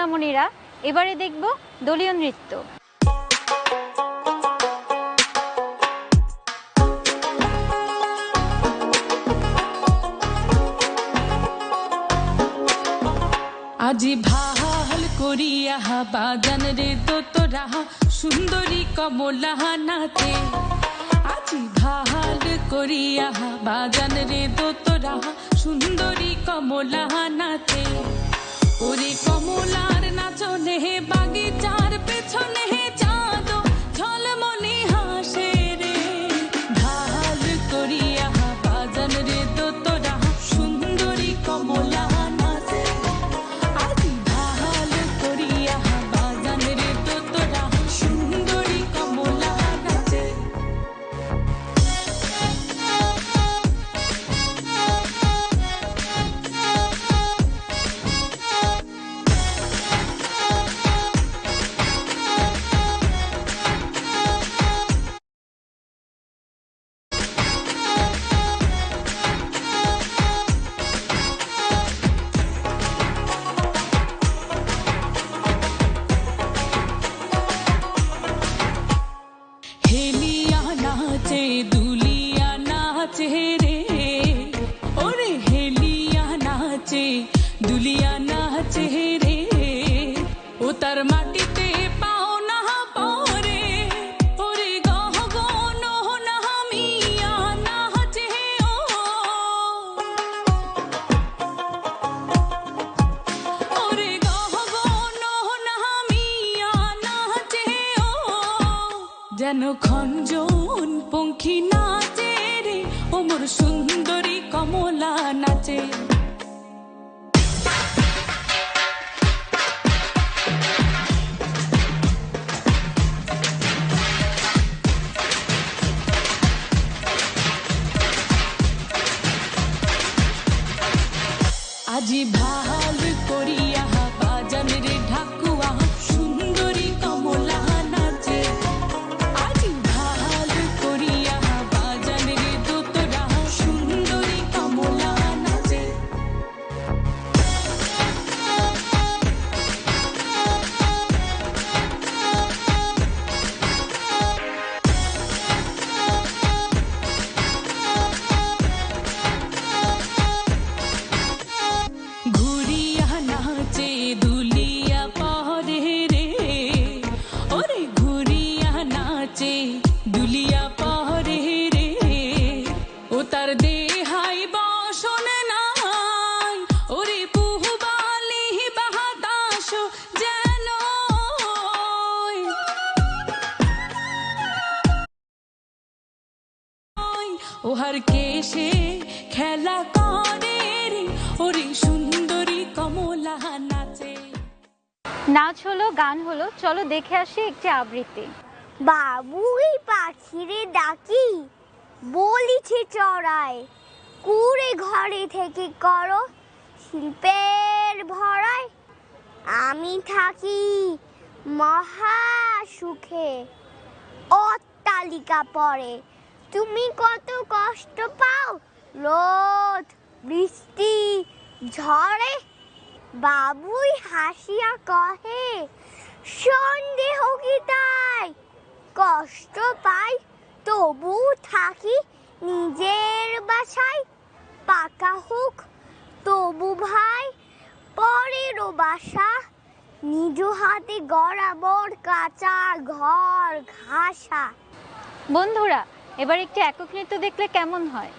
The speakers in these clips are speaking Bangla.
সোনামণিরা, এবারে দেখব দলীয় নৃত্য। আজি ভালো করিয়া বাজান রে তোরা সুন্দরী কমলা নাচে আজি ভালো করিয়া বাজান রে তোরা সুন্দরী কমলা নাচে ওরে কমলার নাচনে বাগিচার পেছনে ওহার কেশে খেলা করে রে ওরে সুন্দরী কমলা নাচে। নাচ হলো গান হলো চলো দেখে আসি একটি আবৃত্তি। বাবুই পাখিরে ডাকি বলিছে চড়ায় কুড়ে ঘরে থেকে করো শিল্পের ভরায়। আমি থাকি মহা সুখে। অট্টালিকা পরে তুমি কত কষ্ট পাও? রোদ, বৃষ্টি, ঝড়ে? বাবুই হাসিয়া কহে, সন্দেহ কি তাই? কষ্ট পাই, তবু থাকি নিজের বাসায়। পাকা হোক, তবু ভাই, পরেরও বাসা। নিজ হাতে গড়াবর কাঁচা ঘর ঘাসা। বন্ধুরা এবার একটি একক নৃত্য দেখলে কেমন হয়!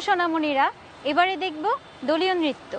সোনামণিরা এবারে দেখব দলীয় নৃত্য।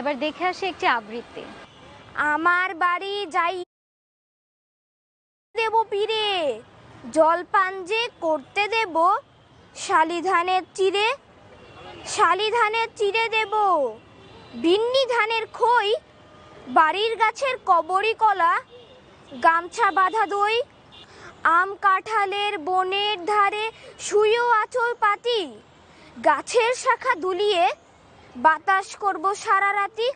এবার দেখে আসি একটি আবৃত্তি। আমার বাড়ি যাই দেব পীরে, জলপান যে করতে দেব, শালিধানের চিরে শালিধানের চিরে দেব। বিন্নি ধানের খই, বাড়ির গাছের কবরি কলা, গামছা বাঁধা দই, আম কাঁঠালের বনের ধারে শুয়েও আঁচল পাতি, গাছের শাখা দুলিয়ে বাতাস করব সারা রাতি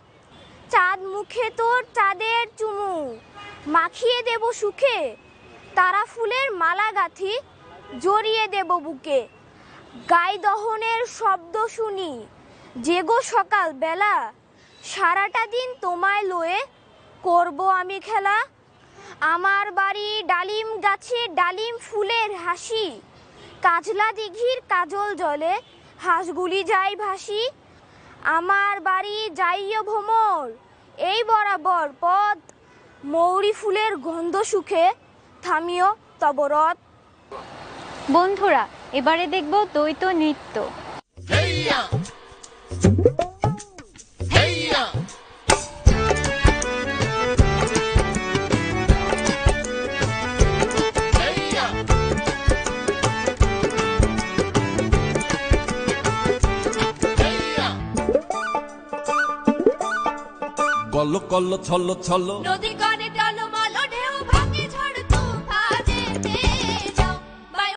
চাঁদ মুখে তোর চাঁদের চুমু। মাখিয়ে দেব সুখে। তারা ফুলের মালা গাথি জড়িয়ে দেব বুকে। গাই দহনের শব্দ শুনি। জেগো সকাল বেলা। সারাটা দিন তোমায় লয়ে করব আমি খেলা। আমার বাড়ি ডালিম গাছে ডালিম ফুলের হাসি। কাজলা দিঘির কাজল জলে হাঁসগুলি যায় ভাসি। আমার বাড়ি যাইয় ভ্রমর এই বরাবর পথ মৌরি ফুলের গন্ধ সুখে থামিও তবরত। বন্ধুরা এবারে দেখব দ্বৈত নৃত্য। কল কল্ল ছল্ল ছল্ল। নদী